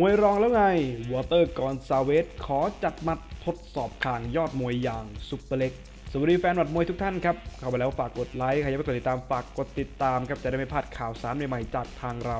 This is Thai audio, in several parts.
มวยรองแล้วไง วอเตอร์กอนซาเวสขอจัดมัดทดสอบข่างยอดมวยอย่างซุปเปอร์เล็ก สวัสดีแฟนหมัดมวยทุกท่านครับ เข้าไปแล้วฝากกดไลค์ ใครยังไม่กดติดตามฝากกดติดตามครับ จะได้ไม่พลาดข่าวสารใหม่ๆจากทางเรา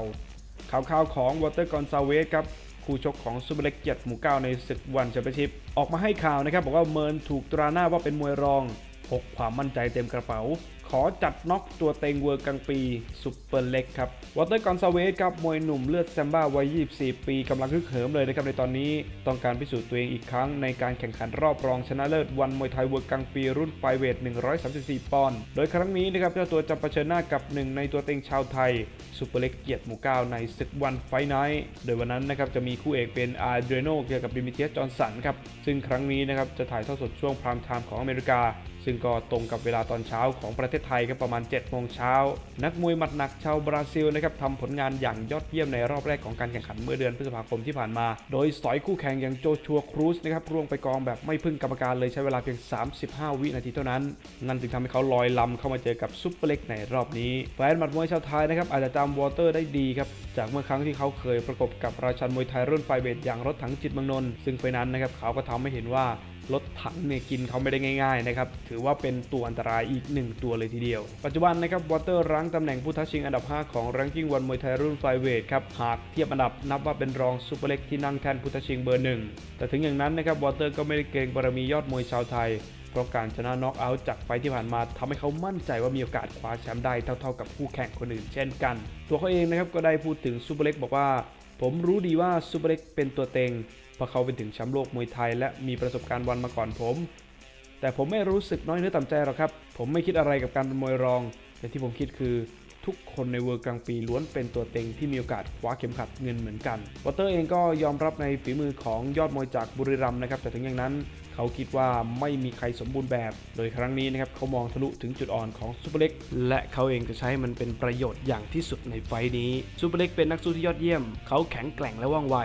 ข่าวข่าวๆของวอเตอร์กอนซาเวสครับ คู่ชกของซูเปอร์เล็กเกียรติหมู่เก้าในศึกวันแชมเปี้ยนชิพออกมาให้ข่าวนะครับ บอกว่าเมินถูกตราหน้าว่าเป็นมวยรองพกความมั่นใจเต็มกระเป๋า ขอจัดน็อกตัวเต็งเวอร์กลางปีซุปเปอร์เล็กครับวอเตอร์กอนซาเวสครับมวยหนุ่มเลือดแซมบ้าวัย 24 ปีกำลังฮึกเหิมเลยนะครับในตอนนี้ต้องการพิสูจน์ตัวเองอีกครั้งในการแข่งขันรอบรองชนะเลิศวันมวยไทยเวอร์กลางปีรุ่นไฟเวท 134 ปอนด์โดยครั้งนี้นะครับเจ้าตัวจะเผชิญหน้ากับหนึ่งในตัวเต็งชาวไทยซุปเปอร์เล็กเกียรติหมู่เก้าในศึกวันไฟไนท์โดยวันนั้นนะครับจะมีคู่เอกเป็นอาร์เดรโนเกี่ยวกับดิมิเทียสจอห์นสันครับซึ่งครั้งนี้นะครับจะถ่ายทอดสดช่วงพรามไทม์ของอเมริกา ซึ่งก็ตรงกับเวลาตอนเช้าของประเทศไทยครับประมาณ7โมงเช้านักมวยหมัดหนักชาวบราซิลนะครับทำผลงานอย่างยอดเยี่ยมในรอบแรกของการแข่งขันเมื่อเดือนพฤษภาคมที่ผ่านมา โดยสอยคู่แข่งอย่างโจชัวครูซนะครับร่วงไปกองแบบไม่พึ่งกรรมการเลยใช้เวลาเพียง 35 วินาทีเท่านั้น นั่นจึงทำให้เขาลอยลำเข้ามาเจอกับซุปเปอร์เล็กในรอบนี้แฟนหมัดมวยชาวไทยนะครับอาจจะจำวอเตอร์ได้ดีครับจากเมื่อครั้งที่เขาเคยประกบกับราชันมวยไทยรุ่นไฟเวทอย่างรถถังจิตเมืองนนท์ซึ่งไฟนั้นนะครับเขาก็ทำให้เห็นว่า รถถังเนี่ยกินเขาไม่ได้ง่ายๆนะครับ ถือว่าเป็นตัวอันตรายอีกหนึ่งตัวเลยทีเดียว ปัจจุบันนะครับวอเตอร์รั้งตำแหน่งผู้ท้าชิงอันดับ 5 ของรังกิ้งวันมวยไทยรุ่นไฟเวทครับ หากเทียบอันดับนับว่าเป็นรองซูเปอร์เล็กที่นั่งแท่นผู้ท้าชิงเบอร์หนึ่งแต่ถึงอย่างนั้นนะครับวอเตอร์ก็ไม่ได้เกรงบารมียอดมวยชาวไทยเพราะการชนะน็อกเอาท์จากไฟที่ผ่านมาทำให้เขามั่นใจว่ามีโอกาสคว้าแชมป์ได้เท่าๆกับคู่แข่งคนอื่นเช่นกัน ตัวเขาเองนะครับก็ได้พูดถึงซูเปอร์เล็กบอกว่า ผมรู้ดีว่าซูเปอร์เล็กเป็นตัวเต็งเพราะเขาเป็นถึงแชมป์โลกมวยไทย และมีประสบการณ์วันมาก่อนผม แต่ผมไม่รู้สึกน้อยเนื้อต่ำใจหรอกครับ ผมไม่คิดอะไรกับการเป็นมวยรอง แต่ที่ผมคิดคือทุกคนในเวอร์กลางปีล้วนเป็นตัวเต็งที่มีโอกาสคว้าเข็มขัดเงินเหมือนกันวอเตอร์เองก็ยอมรับในฝีมือของยอดมวยจากบุรีรัมย์นะครับแต่ถึงอย่างนั้น เขาคิดว่าไม่มีใครสมบูรณ์แบบ โดยครั้งนี้นะครับเขามองทะลุถึงจุดอ่อนของซูเปอร์เล็กและเขาเองจะใช้มันเป็นประโยชน์อย่างที่สุดในไฟท์นี้ซูเปอร์เล็กเป็นนักสู้ที่ยอดเยี่ยม เขาแข็งแกร่งและว่องไว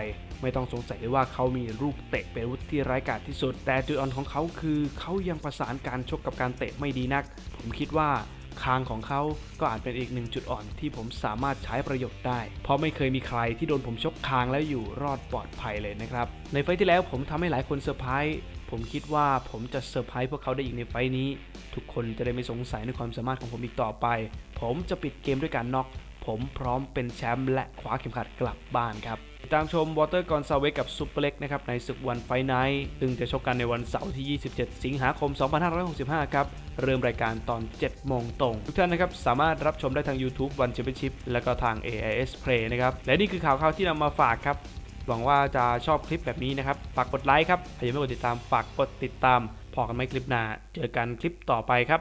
ไม่ต้องสงสัยเลยว่าเขามีลูกเตะเป็นวุฒิที่ร้ายกาจที่สุด แต่จุดอ่อนของเขาคือเขายังประสานการชกกับการเตะไม่ดีนัก ผมคิดว่า คางของเขาก็อาจเป็นอีกหนึ่งจุดอ่อนที่ผมสามารถใช้ประโยชน์ได้ เพราะไม่เคยมีใครที่โดนผมชกคางแล้วอยู่รอดปลอดภัยเลยนะครับ ในไฟที่แล้วผมทำให้หลายคนเซอร์ไพรส์ผมคิดว่าผมจะเซอร์ไพรส์พวกเขาได้อีกในไฟนี้ ทุกคนจะได้ไม่สงสัยในความสามารถของผมอีกต่อไป ผมจะปิดเกมด้วยการน็อกผมพร้อมเป็นแชมป์และคว้าเข็มขัดกลับบ้านครับ ตามชมวอเตอร์กอนซาเวกับซุปเปอร์เล็กนะครับในศึกวันไฟไนท์ซึ่งจะชกกันในวันเสาร์ที่ 27 สิงหาคม 2565 ครับ เริ่มรายการตอน 7 โมงตรง ทุกท่านนะครับ สามารถรับชมได้ทาง YouTube วันแชมเปี้ยนชิพและก็ทาง AIS Play นะครับ และนี่คือข่าวข่าวที่นำมาฝากครับ หวังว่าจะชอบคลิปแบบนี้นะครับ ฝากกดไลค์ครับใครยังไม่กดติดตามฝากกดติดตามพอกันไหมคลิปหน้า เจอกันคลิปต่อไปครับ